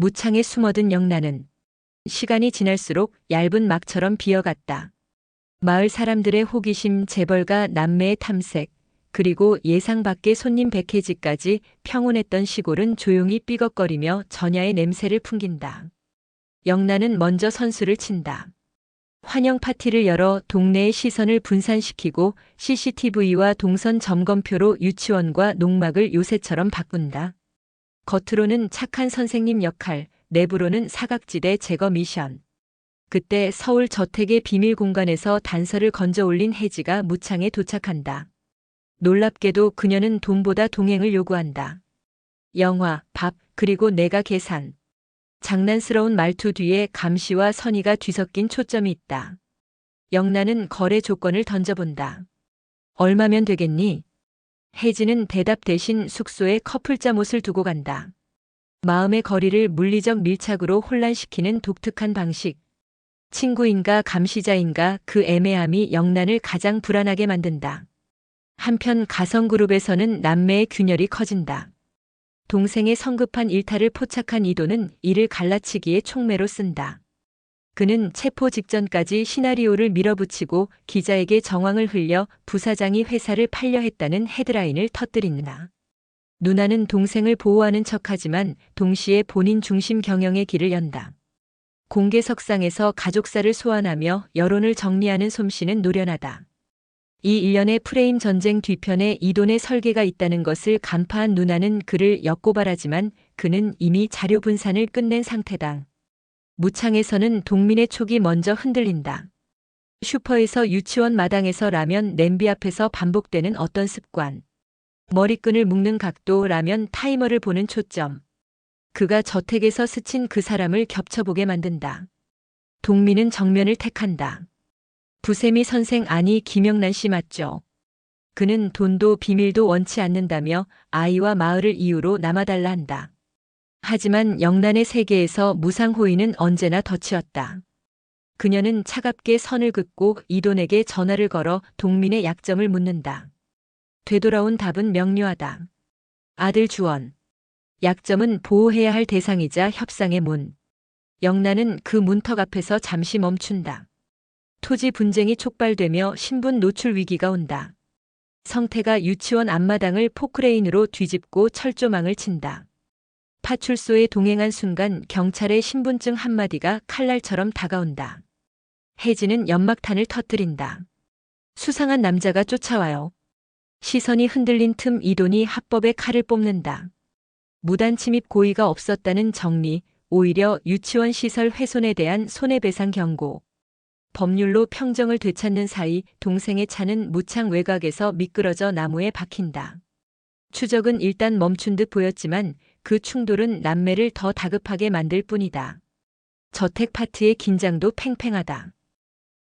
무창에 숨어든 영란은 시간이 지날수록 얇은 막처럼 비어갔다. 마을 사람들의 호기심, 재벌가 남매의 탐색, 그리고 예상 밖의 손님 백해지까지 평온했던 시골은 조용히 삐걱거리며 전야의 냄새를 풍긴다. 영란은 먼저 선수를 친다. 환영 파티를 열어 동네의 시선을 분산시키고 CCTV와 동선 점검표로 유치원과 농막을 요새처럼 바꾼다. 겉으로는 착한 선생님 역할, 내부로는 사각지대 제거 미션. 그때 서울 저택의 비밀 공간에서 단서를 건져 올린 혜지가 무창에 도착한다. 놀랍게도 그녀는 돈보다 동행을 요구한다. 영화, 밥, 그리고 내가 계산. 장난스러운 말투 뒤에 감시와 선의가 뒤섞인 초점이 있다. 영란은 거래 조건을 던져본다. 얼마면 되겠니? 혜지는 대답 대신 숙소에 커플 잠 옷을 두고 간다. 마음의 거리를 물리적 밀착으로 혼란시키는 독특한 방식. 친구인가 감시자인가 그 애매함이 영란을 가장 불안하게 만든다. 한편 가성그룹에서는 남매의 균열이 커진다. 동생의 성급한 일탈을 포착한 이도는 이를 갈라치기에 촉매로 쓴다. 그는 체포 직전까지 시나리오를 밀어붙이고 기자에게 정황을 흘려 부사장이 회사를 팔려 했다는 헤드라인을 터뜨린다. 누나는 동생을 보호하는 척하지만 동시에 본인 중심 경영의 길을 연다. 공개석상에서 가족사를 소환하며 여론을 정리하는 솜씨는 노련하다. 이 일련의 프레임 전쟁 뒤편에 이돈의 설계가 있다는 것을 간파한 누나는 그를 엿고발하지만 그는 이미 자료 분산을 끝낸 상태다. 무창에서는 동민의 촉이 먼저 흔들린다. 슈퍼에서 유치원 마당에서 라면 냄비 앞에서 반복되는 어떤 습관. 머리끈을 묶는 각도 라면 타이머를 보는 초점. 그가 저택에서 스친 그 사람을 겹쳐보게 만든다. 동민은 정면을 택한다. 부세미 선생 아니 김영란 씨 맞죠? 그는 돈도 비밀도 원치 않는다며 아이와 마을을 이유로 남아달라 한다. 하지만 영란의 세계에서 무상호의는 언제나 덧치였다. 그녀는 차갑게 선을 긋고 이돈에게 전화를 걸어 동민의 약점을 묻는다. 되돌아온 답은 명료하다. 아들 주원. 약점은 보호해야 할 대상이자 협상의 문. 영란은 그 문턱 앞에서 잠시 멈춘다. 토지 분쟁이 촉발되며 신분 노출 위기가 온다. 성태가 유치원 앞마당을 포크레인으로 뒤집고 철조망을 친다. 파출소에 동행한 순간 경찰의 신분증 한마디가 칼날처럼 다가온다. 혜지는 연막탄을 터뜨린다. 수상한 남자가 쫓아와요. 시선이 흔들린 틈 이돈이 합법의 칼을 뽑는다. 무단 침입 고의가 없었다는 정리, 오히려 유치원 시설 훼손에 대한 손해배상 경고. 법률로 평정을 되찾는 사이 동생의 차는 무창 외곽에서 미끄러져 나무에 박힌다. 추적은 일단 멈춘 듯 보였지만 그 충돌은 남매를 더 다급하게 만들 뿐이다. 저택 파트의 긴장도 팽팽하다.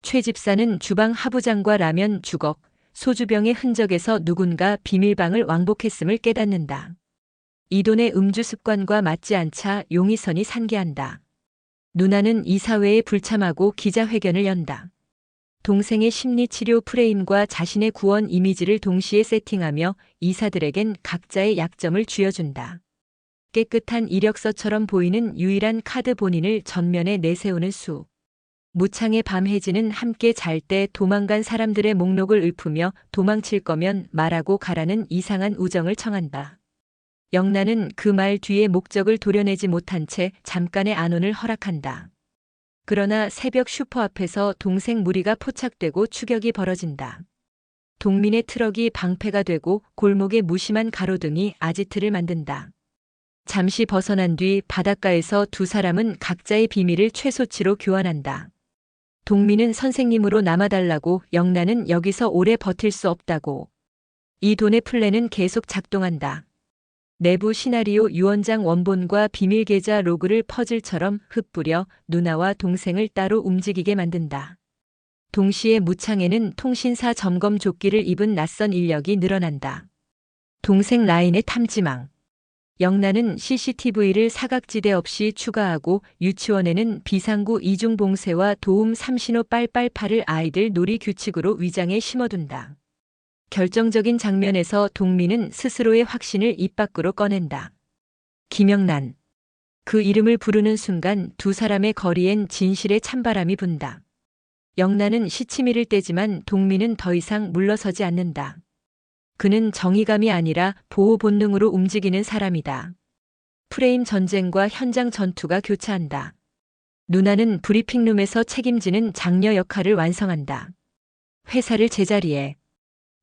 최 집사는 주방 하부장과 라면 주걱, 소주병의 흔적에서 누군가 비밀방을 왕복했음을 깨닫는다. 이돈의 음주 습관과 맞지 않자 용의선이 산계한다. 누나는 이사회에 불참하고 기자회견을 연다. 동생의 심리치료 프레임과 자신의 구원 이미지를 동시에 세팅하며 이사들에겐 각자의 약점을 쥐어준다. 깨끗한 이력서처럼 보이는 유일한 카드 본인을 전면에 내세우는 수. 무창의 밤 해지는 함께 잘 때 도망간 사람들의 목록을 읊으며 도망칠 거면 말하고 가라는 이상한 우정을 청한다. 영란은 그 말 뒤에 목적을 도려내지 못한 채 잠깐의 안온을 허락한다. 그러나 새벽 슈퍼 앞에서 동생 무리가 포착되고 추격이 벌어진다. 동민의 트럭이 방패가 되고 골목에 무심한 가로등이 아지트를 만든다. 잠시 벗어난 뒤 바닷가에서 두 사람은 각자의 비밀을 최소치로 교환한다. 동민은 선생님으로 남아달라고 영란은 여기서 오래 버틸 수 없다고. 이 돈의 플랜은 계속 작동한다. 내부 시나리오 유언장 원본과 비밀 계좌 로그를 퍼즐처럼 흩뿌려 누나와 동생을 따로 움직이게 만든다. 동시에 무창에는 통신사 점검 조끼를 입은 낯선 인력이 늘어난다. 동생 라인의 탐지망. 영란은 CCTV를 사각지대 없이 추가하고 유치원에는 비상구 이중봉쇄와 도움 3신호 빨빨파를 아이들 놀이 규칙으로 위장해 심어둔다. 결정적인 장면에서 동민은 스스로의 확신을 입 밖으로 꺼낸다. 김영란. 그 이름을 부르는 순간 두 사람의 거리엔 진실의 찬바람이 분다. 영란은 시치미를 떼지만 동민은 더 이상 물러서지 않는다. 그는 정의감이 아니라 보호 본능으로 움직이는 사람이다. 프레임 전쟁과 현장 전투가 교차한다. 누나는 브리핑룸에서 책임지는 장녀 역할을 완성한다. 회사를 제자리에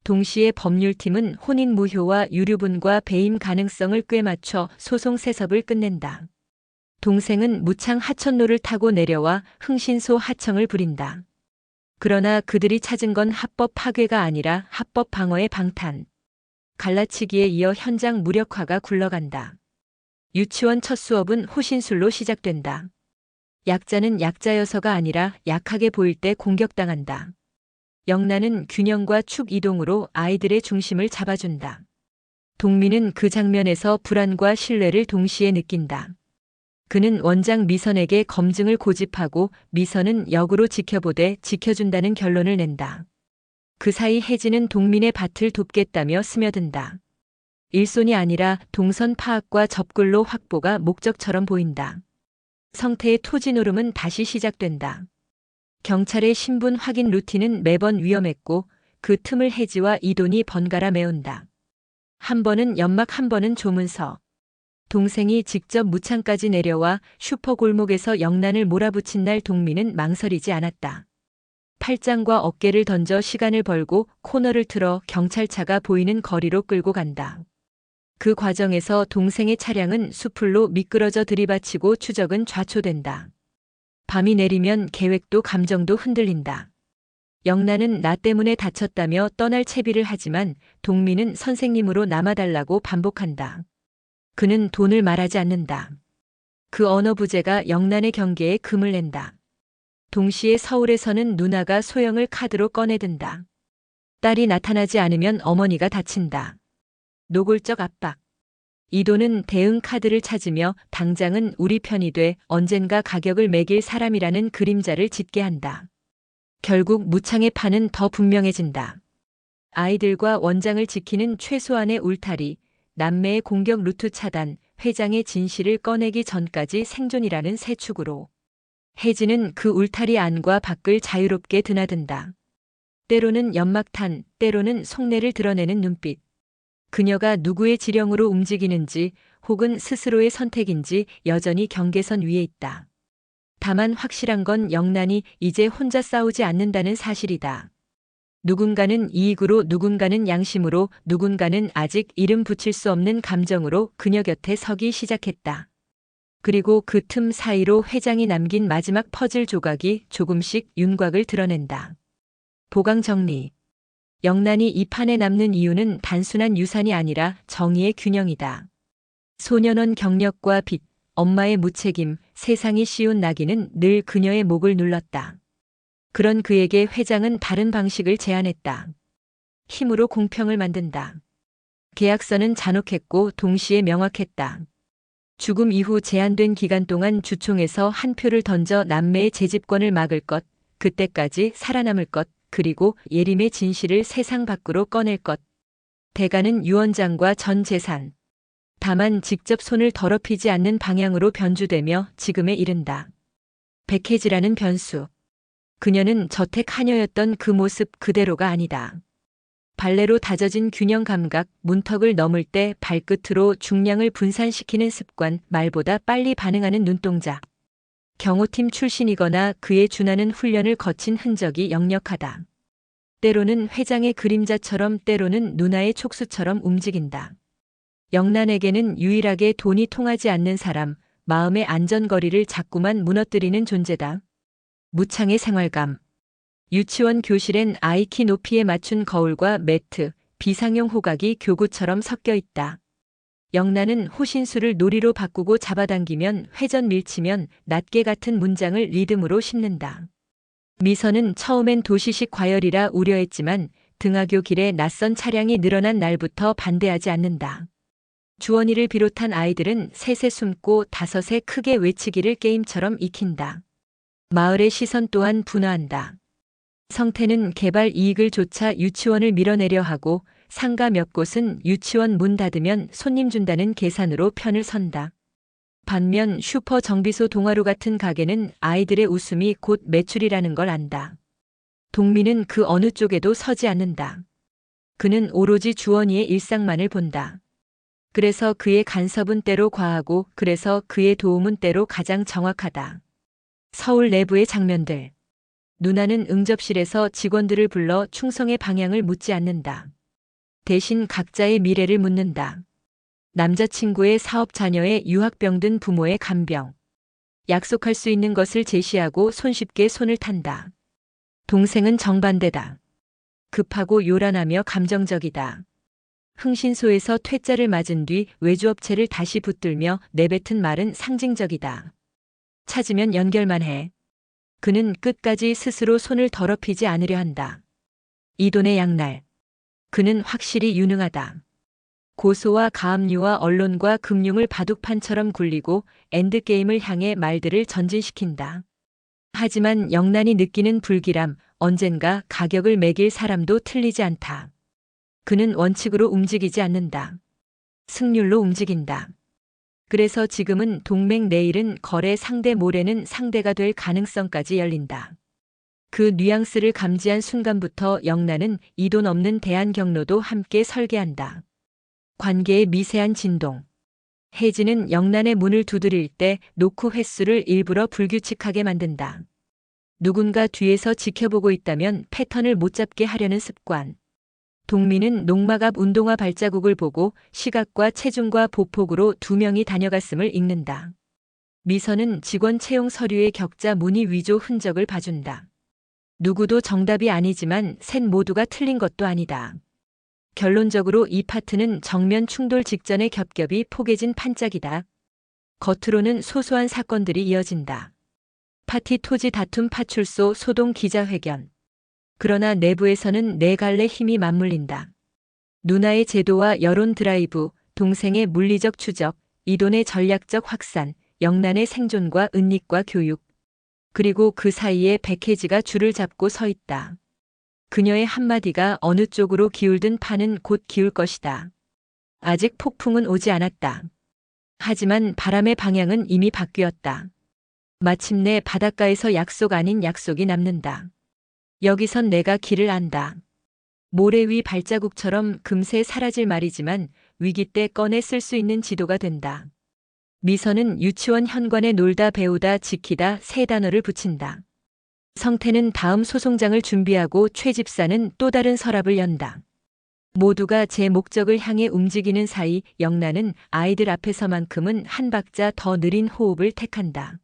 동시에 법률팀은 혼인 무효와 유류분과 배임 가능성을 꿰맞춰 소송 세섭을 끝낸다. 동생은 무창 하천로를 타고 내려와 흥신소 하청을 부린다. 그러나 그들이 찾은 건 합법 파괴가 아니라 합법 방어의 방탄. 갈라치기에 이어 현장 무력화가 굴러간다. 유치원 첫 수업은 호신술로 시작된다. 약자는 약자여서가 아니라 약하게 보일 때 공격당한다. 영란은 균형과 축 이동으로 아이들의 중심을 잡아준다. 동민은 그 장면에서 불안과 신뢰를 동시에 느낀다. 그는 원장 미선에게 검증을 고집하고 미선은 역으로 지켜보되 지켜준다는 결론을 낸다. 그 사이 혜진은 동민의 밭을 돕겠다며 스며든다. 일손이 아니라 동선 파악과 접근로 확보가 목적처럼 보인다. 성태의 토지 노름은 다시 시작된다. 경찰의 신분 확인 루틴은 매번 위험했고 그 틈을 해지와 이돈이 번갈아 메운다. 한 번은 연막 한 번은 조문서. 동생이 직접 무창까지 내려와 슈퍼 골목에서 영란을 몰아붙인 날 동민은 망설이지 않았다. 팔짱과 어깨를 던져 시간을 벌고 코너를 틀어 경찰차가 보이는 거리로 끌고 간다. 그 과정에서 동생의 차량은 수풀로 미끄러져 들이받치고 추적은 좌초된다. 밤이 내리면 계획도 감정도 흔들린다. 영란은 나 때문에 다쳤다며 떠날 채비를 하지만 동민은 선생님으로 남아달라고 반복한다. 그는 돈을 말하지 않는다. 그 언어 부재가 영란의 경계에 금을 낸다. 동시에 서울에서는 누나가 소영을 카드로 꺼내든다. 딸이 나타나지 않으면 어머니가 다친다. 노골적 압박. 이도는 대응 카드를 찾으며 당장은 우리 편이 돼 언젠가 가격을 매길 사람이라는 그림자를 짓게 한다. 결국 무창의 판은 더 분명해진다. 아이들과 원장을 지키는 최소한의 울타리, 남매의 공격 루트 차단, 회장의 진실을 꺼내기 전까지 생존이라는 세 축으로. 혜진은 그 울타리 안과 밖을 자유롭게 드나든다. 때로는 연막탄, 때로는 속내를 드러내는 눈빛. 그녀가 누구의 지령으로 움직이는지 혹은 스스로의 선택인지 여전히 경계선 위에 있다. 다만 확실한 건 영란이 이제 혼자 싸우지 않는다는 사실이다. 누군가는 이익으로 누군가는 양심으로 누군가는 아직 이름 붙일 수 없는 감정으로 그녀 곁에 서기 시작했다. 그리고 그 틈 사이로 회장이 남긴 마지막 퍼즐 조각이 조금씩 윤곽을 드러낸다. 보강 정리. 영란이 이 판에 남는 이유는 단순한 유산이 아니라 정의의 균형이다. 소년원 경력과 빚, 엄마의 무책임, 세상이 씌운 낙인은 늘 그녀의 목을 눌렀다. 그런 그에게 회장은 다른 방식을 제안했다. 힘으로 공평을 만든다. 계약서는 잔혹했고 동시에 명확했다. 죽음 이후 제한된 기간 동안 주총에서 한 표를 던져 남매의 재집권을 막을 것, 그때까지 살아남을 것, 그리고 예림의 진실을 세상 밖으로 꺼낼 것. 대가는 유언장과 전 재산. 다만 직접 손을 더럽히지 않는 방향으로 변주되며 지금에 이른다. 백해지라는 변수. 그녀는 저택 하녀였던 그 모습 그대로가 아니다. 발레로 다져진 균형 감각, 문턱을 넘을 때 발끝으로 중량을 분산시키는 습관, 말보다 빨리 반응하는 눈동자. 경호팀 출신이거나 그에 준하는 훈련을 거친 흔적이 역력하다. 때로는 회장의 그림자처럼 때로는 누나의 촉수처럼 움직인다. 영란에게는 유일하게 돈이 통하지 않는 사람, 마음의 안전거리를 자꾸만 무너뜨리는 존재다. 무창의 생활감. 유치원 교실엔 아이 키 높이에 맞춘 거울과 매트, 비상용 호각이 교구처럼 섞여 있다. 영란은 호신수를 놀이로 바꾸고 잡아당기면 회전 밀치면 낱개 같은 문장을 리듬으로 씹는다. 미선은 처음엔 도시식 과열이라 우려했지만 등하교 길에 낯선 차량이 늘어난 날부터 반대하지 않는다. 주원이를 비롯한 아이들은 셋에 숨고 다섯에 크게 외치기를 게임처럼 익힌다. 마을의 시선 또한 분화한다. 성태는 개발 이익을 조차 유치원을 밀어내려 하고 상가 몇 곳은 유치원 문 닫으면 손님 준다는 계산으로 편을 선다. 반면 슈퍼 정비소 동아루 같은 가게는 아이들의 웃음이 곧 매출이라는 걸 안다. 동민은 그 어느 쪽에도 서지 않는다. 그는 오로지 주원이의 일상만을 본다. 그래서 그의 간섭은 때로 과하고 그래서 그의 도움은 때로 가장 정확하다. 서울 내부의 장면들. 누나는 응접실에서 직원들을 불러 충성의 방향을 묻지 않는다. 대신 각자의 미래를 묻는다. 남자친구의 사업 자녀의 유학병 든 부모의 간병. 약속할 수 있는 것을 제시하고 손쉽게 손을 탄다. 동생은 정반대다. 급하고 요란하며 감정적이다. 흥신소에서 퇴짜를 맞은 뒤 외주업체를 다시 붙들며 내뱉은 말은 상징적이다. 찾으면 연결만 해. 그는 끝까지 스스로 손을 더럽히지 않으려 한다. 이돈의 양날. 그는 확실히 유능하다. 고소와 가압류와 언론과 금융을 바둑판처럼 굴리고 엔드게임을 향해 말들을 전진시킨다. 하지만 영란이 느끼는 불길함, 언젠가 가격을 매길 사람도 틀리지 않다. 그는 원칙으로 움직이지 않는다. 승률로 움직인다. 그래서 지금은 동맹 내일은 거래 상대 모레는 상대가 될 가능성까지 열린다. 그 뉘앙스를 감지한 순간부터 영란은 이돈 없는 대안 경로도 함께 설계한다. 관계의 미세한 진동. 혜진은 영란의 문을 두드릴 때 노크 횟수를 일부러 불규칙하게 만든다. 누군가 뒤에서 지켜보고 있다면 패턴을 못 잡게 하려는 습관. 동민은 농막 앞 운동화 발자국을 보고 시각과 체중과 보폭으로 두 명이 다녀갔음을 읽는다. 미선은 직원 채용 서류의 격자 문의 위조 흔적을 봐준다. 누구도 정답이 아니지만 셋 모두가 틀린 것도 아니다. 결론적으로 이 파트는 정면 충돌 직전의 겹겹이 포개진 판짝이다. 겉으로는 소소한 사건들이 이어진다. 파티 토지 다툼 파출소 소동 기자회견. 그러나 내부에서는 네 갈래 힘이 맞물린다. 누나의 제도와 여론 드라이브, 동생의 물리적 추적, 이돈의 전략적 확산, 영란의 생존과 은닉과 교육. 그리고 그 사이에 백혜지가 줄을 잡고 서 있다. 그녀의 한마디가 어느 쪽으로 기울든 판은 곧 기울 것이다. 아직 폭풍은 오지 않았다. 하지만 바람의 방향은 이미 바뀌었다. 마침내 바닷가에서 약속 아닌 약속이 남는다. 여기선 내가 길을 안다. 모래 위 발자국처럼 금세 사라질 말이지만 위기 때 꺼내 쓸 수 있는 지도가 된다. 미선은 유치원 현관에 놀다 배우다 지키다 세 단어를 붙인다. 성태는 다음 소송장을 준비하고 최 집사는 또 다른 서랍을 연다. 모두가 제 목적을 향해 움직이는 사이 영란은 아이들 앞에서만큼은 한 박자 더 느린 호흡을 택한다.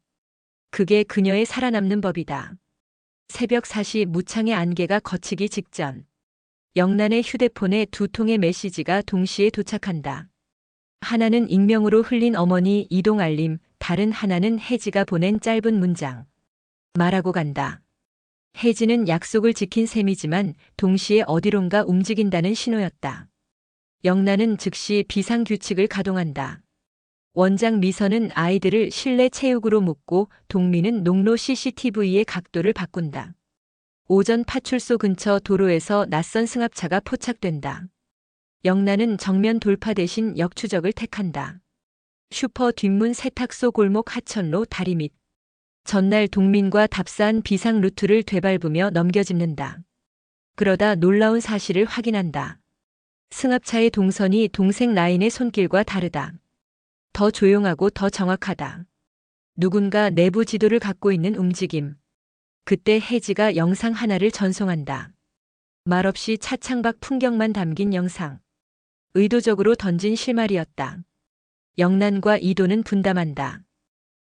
그게 그녀의 살아남는 법이다. 새벽 4시 무창의 안개가 거치기 직전. 영란의 휴대폰에 두 통의 메시지가 동시에 도착한다. 하나는 익명으로 흘린 어머니 이동 알림, 다른 하나는 혜지가 보낸 짧은 문장. 말하고 간다. 혜지는 약속을 지킨 셈이지만 동시에 어디론가 움직인다는 신호였다. 영란은 즉시 비상규칙을 가동한다. 원장 미선은 아이들을 실내 체육으로 묶고 동민은 농로 CCTV의 각도를 바꾼다. 오전 파출소 근처 도로에서 낯선 승합차가 포착된다. 영란은 정면 돌파 대신 역추적을 택한다. 슈퍼 뒷문 세탁소 골목 하천로 다리 밑. 전날 동민과 답사한 비상 루트를 되밟으며 넘겨짚는다. 그러다 놀라운 사실을 확인한다. 승합차의 동선이 동생 라인의 손길과 다르다. 더 조용하고 더 정확하다. 누군가 내부 지도를 갖고 있는 움직임. 그때 혜지가 영상 하나를 전송한다. 말없이 차창밖 풍경만 담긴 영상. 의도적으로 던진 실말이었다. 영란과 이도는 분담한다.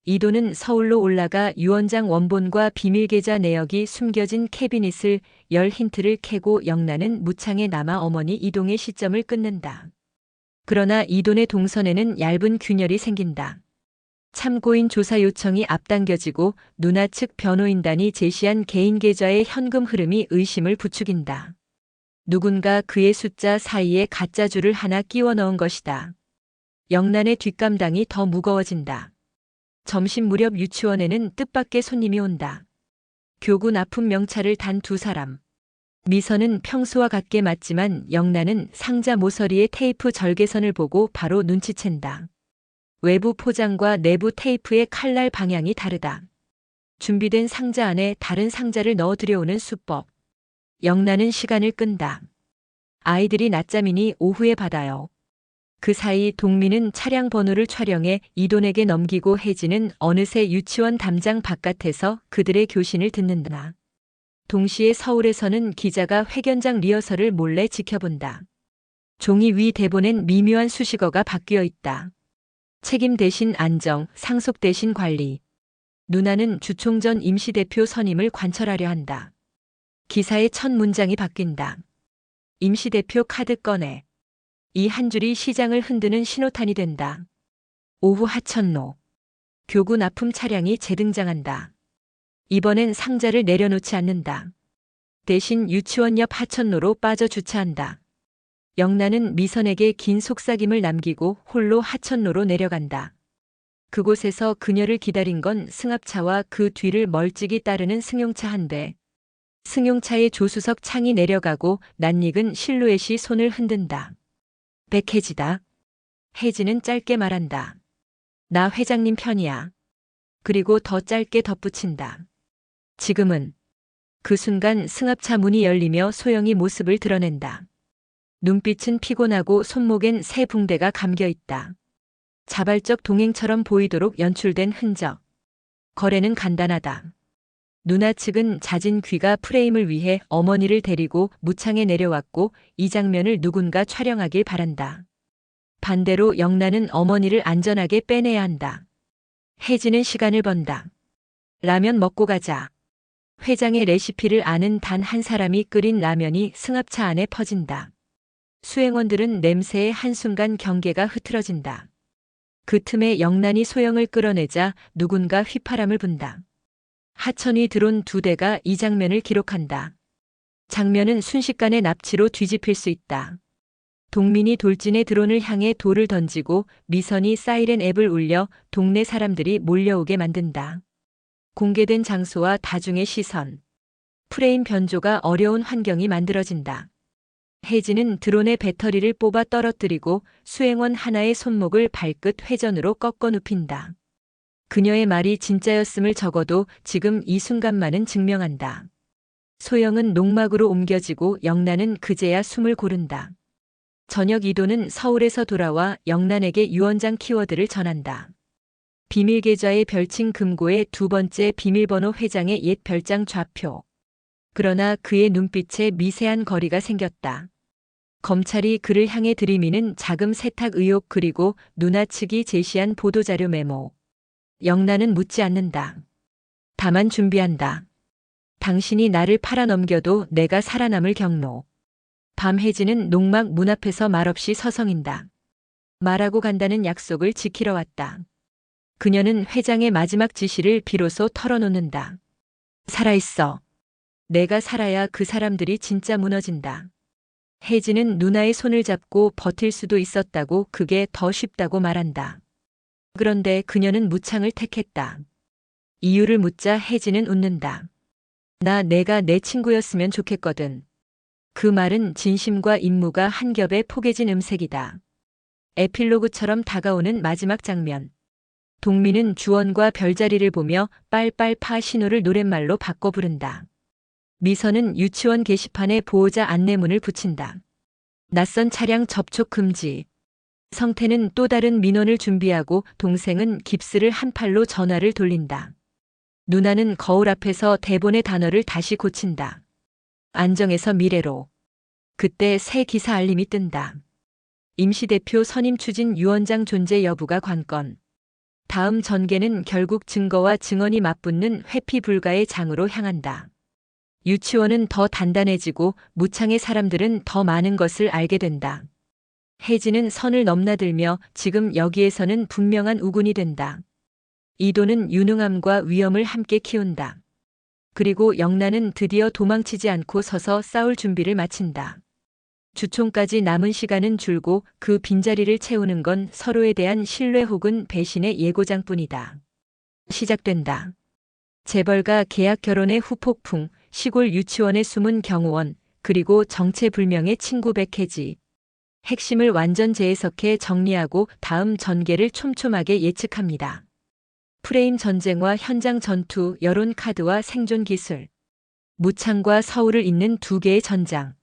이도는 서울로 올라가 유원장 원본과 비밀 계좌 내역이 숨겨진 캐비닛을 열 힌트를 캐고 영란은 무창에 남아 어머니 이동의 시점을 끊는다. 그러나 이 돈의 동선에는 얇은 균열이 생긴다. 참고인 조사 요청이 앞당겨지고 누나 측 변호인단이 제시한 개인 계좌의 현금 흐름이 의심을 부추긴다. 누군가 그의 숫자 사이에 가짜줄을 하나 끼워 넣은 것이다. 영란의 뒷감당이 더 무거워진다. 점심 무렵 유치원에는 뜻밖의 손님이 온다. 교구 납품 명찰을 단 두 사람. 미선은 평소와 같게 맞지만 영란은 상자 모서리의 테이프 절개선을 보고 바로 눈치챈다. 외부 포장과 내부 테이프의 칼날 방향이 다르다. 준비된 상자 안에 다른 상자를 넣어 들여오는 수법. 영란은 시간을 끈다. 아이들이 낮잠이니 오후에 받아요. 그 사이 동민은 차량 번호를 촬영해 이돈에게 넘기고 혜진은 어느새 유치원 담장 바깥에서 그들의 교신을 듣는다. 동시에 서울에서는 기자가 회견장 리허설을 몰래 지켜본다. 종이 위 대본엔 미묘한 수식어가 바뀌어 있다. 책임 대신 안정, 상속 대신 관리. 누나는 주총 전 임시대표 선임을 관철하려 한다. 기사의 첫 문장이 바뀐다. 임시대표 카드 꺼내. 이 한 줄이 시장을 흔드는 신호탄이 된다. 오후 하천로. 교구 납품 차량이 재등장한다. 이번엔 상자를 내려놓지 않는다. 대신 유치원 옆 하천로로 빠져 주차한다. 영란은 미선에게 긴 속삭임을 남기고 홀로 하천로로 내려간다. 그곳에서 그녀를 기다린 건 승합차와 그 뒤를 멀찍이 따르는 승용차 한 대. 승용차의 조수석 창이 내려가고 낯익은 실루엣이 손을 흔든다. 백혜지다. 혜지는 짧게 말한다. 나 회장님 편이야. 그리고 더 짧게 덧붙인다. 지금은 그 순간 승합차 문이 열리며 소영이 모습을 드러낸다. 눈빛은 피곤하고 손목엔 새 붕대가 감겨 있다. 자발적 동행처럼 보이도록 연출된 흔적. 거래는 간단하다. 누나 측은 잦은 귀가 프레임을 위해 어머니를 데리고 무창에 내려왔고 이 장면을 누군가 촬영하길 바란다. 반대로 영란은 어머니를 안전하게 빼내야 한다. 혜지는 시간을 번다. 라면 먹고 가자. 회장의 레시피를 아는 단 한 사람이 끓인 라면이 승합차 안에 퍼진다. 수행원들은 냄새에 한순간 경계가 흐트러진다. 그 틈에 영란이 소영을 끌어내자 누군가 휘파람을 분다. 하천이 들어온 두 대가 이 장면을 기록한다. 장면은 순식간에 납치로 뒤집힐 수 있다. 동민이 돌진의 드론을 향해 돌을 던지고 미선이 사이렌 앱을 울려 동네 사람들이 몰려오게 만든다. 공개된 장소와 다중의 시선. 프레임 변조가 어려운 환경이 만들어진다. 혜진은 드론의 배터리를 뽑아 떨어뜨리고 수행원 하나의 손목을 발끝 회전으로 꺾어 눕힌다. 그녀의 말이 진짜였음을 적어도 지금 이 순간만은 증명한다. 소영은 농막으로 옮겨지고 영란은 그제야 숨을 고른다. 저녁 이도는 서울에서 돌아와 영란에게 유언장 키워드를 전한다. 비밀 계좌의 별칭 금고의 두 번째 비밀번호 회장의 옛 별장 좌표. 그러나 그의 눈빛에 미세한 거리가 생겼다. 검찰이 그를 향해 들이미는 자금 세탁 의혹 그리고 누나 측이 제시한 보도자료 메모. 영란은 묻지 않는다. 다만 준비한다. 당신이 나를 팔아넘겨도 내가 살아남을 경로. 밤해지는 농막 문 앞에서 말없이 서성인다. 말하고 간다는 약속을 지키러 왔다. 그녀는 회장의 마지막 지시를 비로소 털어놓는다. 살아있어. 내가 살아야 그 사람들이 진짜 무너진다. 혜진은 누나의 손을 잡고 버틸 수도 있었다고 그게 더 쉽다고 말한다. 그런데 그녀는 무창을 택했다. 이유를 묻자 혜진은 웃는다. 나 내가 내 친구였으면 좋겠거든. 그 말은 진심과 임무가 한 겹에 포개진 음색이다. 에필로그처럼 다가오는 마지막 장면. 동민은 주원과 별자리를 보며 빨빨파 신호를 노랫말로 바꿔 부른다. 미선은 유치원 게시판에 보호자 안내문을 붙인다. 낯선 차량 접촉 금지. 성태는 또 다른 민원을 준비하고 동생은 깁스를 한 팔로 전화를 돌린다. 누나는 거울 앞에서 대본의 단어를 다시 고친다. 안정에서 미래로. 그때 새 기사 알림이 뜬다. 임시대표 선임 추진 유원장 존재 여부가 관건. 다음 전개는 결국 증거와 증언이 맞붙는 회피 불가의 장으로 향한다. 유치원은 더 단단해지고 무창의 사람들은 더 많은 것을 알게 된다. 혜지는 선을 넘나들며 지금 여기에서는 분명한 우군이 된다. 이도는 유능함과 위험을 함께 키운다. 그리고 영란은 드디어 도망치지 않고 서서 싸울 준비를 마친다. 주총까지 남은 시간은 줄고 그 빈자리를 채우는 건 서로에 대한 신뢰 혹은 배신의 예고장뿐이다. 시작된다. 재벌가 계약 결혼의 후폭풍, 시골 유치원의 숨은 경호원, 그리고 정체불명의 친구 백혜지. 핵심을 완전 재해석해 정리하고 다음 전개를 촘촘하게 예측합니다. 프레임 전쟁과 현장 전투, 여론 카드와 생존 기술. 무창과 서울을 잇는 두 개의 전장.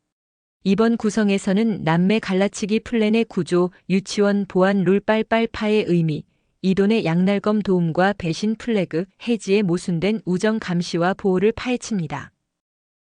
이번 구성에서는 남매 갈라치기 플랜의 구조, 유치원 보안 룰 빨빨파의 의미, 이돈의 양날검 도움과 배신 플래그, 해지에 모순된 우정 감시와 보호를 파헤칩니다.